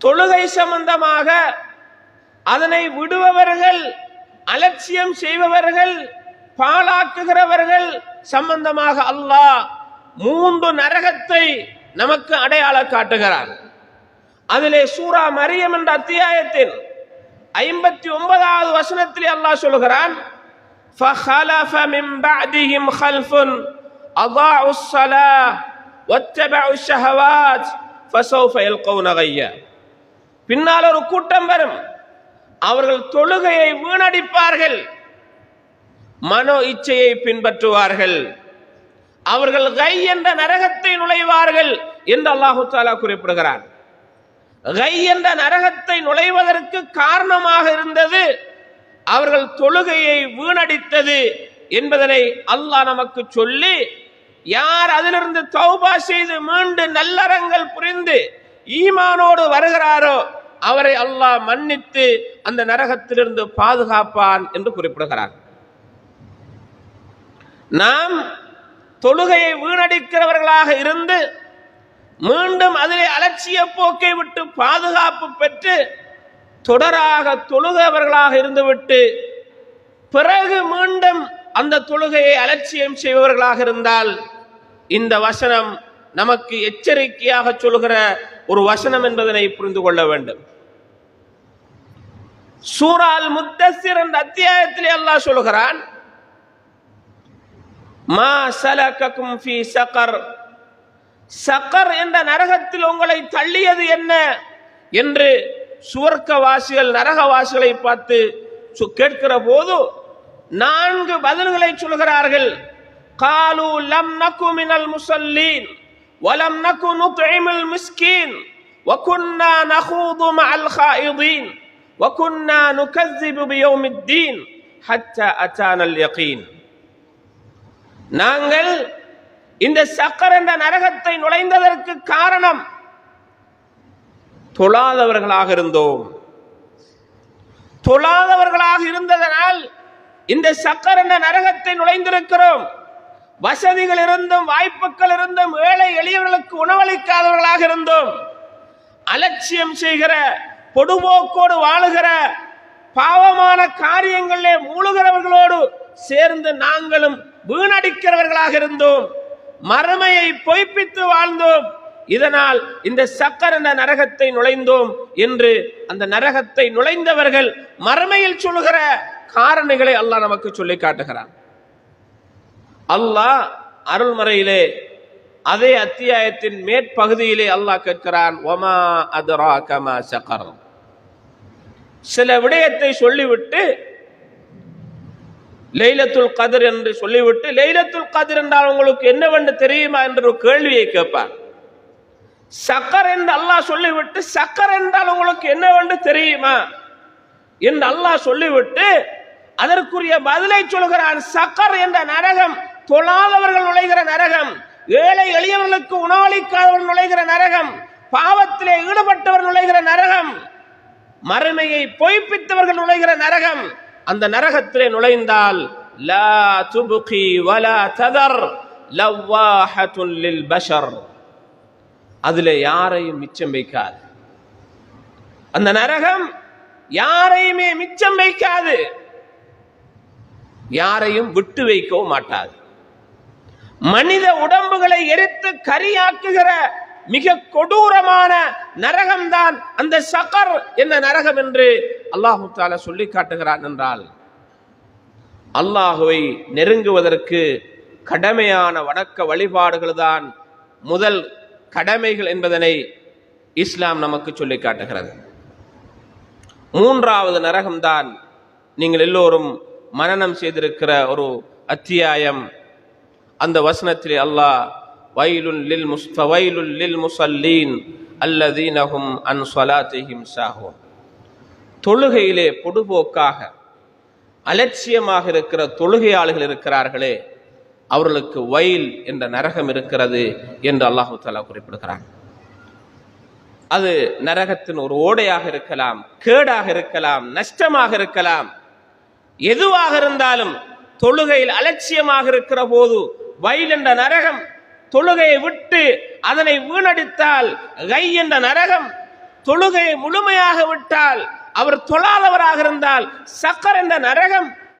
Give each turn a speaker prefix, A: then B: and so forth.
A: தொழுகை சம்பந்தமாக அதனை விடுபவர்கள் அலட்சியம் செய்பவர்கள் பாழாக்குகிறவர்கள் சம்பந்தமாக அல்லாஹ் மூன்று நரகத்தை நமக்கு அடையாள காட்டுகிறார் அதிலே சூரா மரியம் என்ற அத்தியாயத்தின் ஐம்பத்தி ஒன்பதாவது வசனத்திலே அல்லாஹ் சொல்கிறான் فخلف من بعدهم خلف أضاعوا الصلاة واتبعوا الشهوات فسوف يلقون غيا பின்னால் ஒரு கூட்டம் வரும். அவர்கள் தொழுகையை வீணடிப்பார்கள். மனோ இச்சையை பின்பற்றுவார்கள். அவர்கள் கை என்ற நரகத்தை நுழைவார்கள் என்று அல்லாஹு தாலா குறிப்பிடுகிறார். கை என்ற நரகத்தை நுழைவதற்கு காரணமாக இருந்தது அவர்கள் தொழுகையை வீணடித்தது என்பதனை அல்லாஹ் நமக்கு சொல்லி யார் அதிலிருந்து தௌபா செய்து மீண்டு நல்லறங்கள் புரிந்து ஈமானோடு வருகிறாரோ அவரை அல்லாஹ் மன்னித்து அந்த நரகத்திலிருந்து பாதுகாப்பான் என்று குறிப்பிடுகிறார். நாம் தொழுகையை வீணடிக்கிறவர்களாக இருந்து மீண்டும் அதிலே அலட்சிய போக்கை விட்டு பாதுகாப்பு பெற்று தொடராக தொழுகவர்களாக இருந்துவிட்டு பிறகு மீண்டும் அந்த தொழுகையை அலட்சியம் செய்பவர்களாக இருந்தால் இந்த வசனம் நமக்கு எச்சரிக்கையாக சொல்கிற ஒரு வசனம் என்பதனை புரிந்து கொள்ள வேண்டும். சூரால் முத்தசிர் என்ற அத்தியாயத்திலே அல்லாஹ் சொல்கிறான் மா சலகக்கும் ஃபி சகர். சக்கர் என்ற நரகத்தில் உங்களை தள்ளியது என்ன என்று சுவர்க்கவாசிகள் நரகவாசிகளை பார்த்து சு- கேட்கிற போது நான்கு பதில்களை சொல்கிறார்கள். காலு லம் நக்கு மினல் முசல்லீன். வலம் நகு நுத்இமுல் மிஸ்கீன் وكنا نخوض مع الخائضين وكنا نكذب بيوم الدين حتى أتانا اليقين நாங்கள் இந்த சக்கர் என்ற நரகத்தை நுழைந்ததற்கு காரணம் தொழாதவர்களாக இருந்தோம் தொழாதவர்களாக இருந்ததனால் இந்த சக்கர் என்ற நரகத்தை நுழைந்திருக்கிறோம் வசதிகள் இருந்தும் வாய்ப்புகள் இருந்தும் ஏழை எளியவர்களுக்கு உணவளிக்காதவர்களாக இருந்தோம் அலட்சியம் செய்கிற பொடுபோக்கோடு வாழுகிற பாவமான காரியங்களிலே மூழ்கிறவர்களோடு சேர்ந்து நாங்களும் வீணடிக்கிறவர்களாக இருந்தோம் மறுமையை பொய்ப்பித்து வாழ்ந்தோம். இதனால் இந்த சக்கர என்ற நரகத்தை நுழைந்தோம் என்று அந்த நரகத்தை நுழைந்தவர்கள் மறுமையில் சொல்லுகிற காரணிகளை அல்லாஹ் நமக்கு சொல்லி காட்டுகிறான். அல்லாஹ் அருள்மறையிலே அதே அத்தியாயத்தின் மேற்பகுதியிலே அல்லாஹ் கேட்கிறான் ஒமா அதரா கமா சக்கர் சில விடயத்தை சொல்லிவிட்டு லைலத்துல் கதிர் என்று சொல்லிவிட்டு லைலத்துல் கதிர் என்றால் உங்களுக்கு என்னவென்று தெரியுமா? என்ற ஒரு கேள்வியை கேட்பார். சக்கர் என்று அல்லாஹ் சொல்லிவிட்டு சக்கர் என்றால் உங்களுக்கு என்னவென்று தெரியுமா? என்று அல்லாஹ் சொல்லிவிட்டு அதற்குரிய பதிலை சொல்கிறான் சக்கர் என்ற நரகம் தொழாதவர்கள் நுழைகிற நரகம் ஏழை எளியவர்களுக்கு உணவளிக்காதவர்கள் நுழைகிற நரகம் பாவத்திலே ஈடுபட்டவர் நுழைகிற நரகம் மறுமையை பொய்ப்பித்தவர்கள் நுழைகிற நரகம் அந்த நரகத்திலே நுழைந்தால் லா துபுகி வலா ததர் லவ்வாஹத்துன் லில் பஷர். அதிலே யாரையும் மிச்சம் வைக்காது. அந்த நரகம் யாரையுமே மிச்சம் வைக்காது. யாரையும் விட்டு வைக்கவும் மாட்டாது. மனித உடம்புகளை எரித்து கரியாக்குகிற மிக கொடூரமான நரகம் தான் அந்த சக்கர் என்ன நரகம் என்று அல்லாஹு தாலா சொல்லி காட்டுகிறான் என்றால் அல்லாஹுவை நெருங்குவதற்கு கடமையான வணக்க வழிபாடுகள் தான் முதல் கடமைகள் என்பதனை இஸ்லாம் நமக்கு சொல்லி காட்டுகிறது. மூன்றாவது நரகம்தான் நீங்கள் எல்லோரும் மனனம் செய்திருக்கிற ஒரு அத்தியாயம். அந்த வசனத்தில் அல்லாஹ் வைலுன் லில் முஸ் வைலுல் லில் முசல்லீன் அல்லதீனஹும் அன் ஸலாத்திஹிம் சாஹூன். தொழுகையிலே பொடுபோக்காக அலட்சியமாக இருக்கிற தொழுகையாளர்கள் இருக்கிறார்களே அவர்களுக்கு வயல் என்ற நரகம் இருக்கிறது என்று அல்லாஹு தாலா குறிப்பிடுகிறான். அது நரகத்தின் ஒரு ஓடையாக இருக்கலாம் கேடாக இருக்கலாம் நஷ்டமாக இருக்கலாம். எதுவாக இருந்தாலும் தொழுகையில் அலட்சியமாக இருக்கிற போது வயல் என்ற நரகம் தொழுகையை விட்டு அதனை வீணடித்தால் கை என்ற நரகம் தொழுகையை முழுமையாக விட்டால் அவர் தொழாதவராக இருந்தால் சக்கர் என்ற நரகம்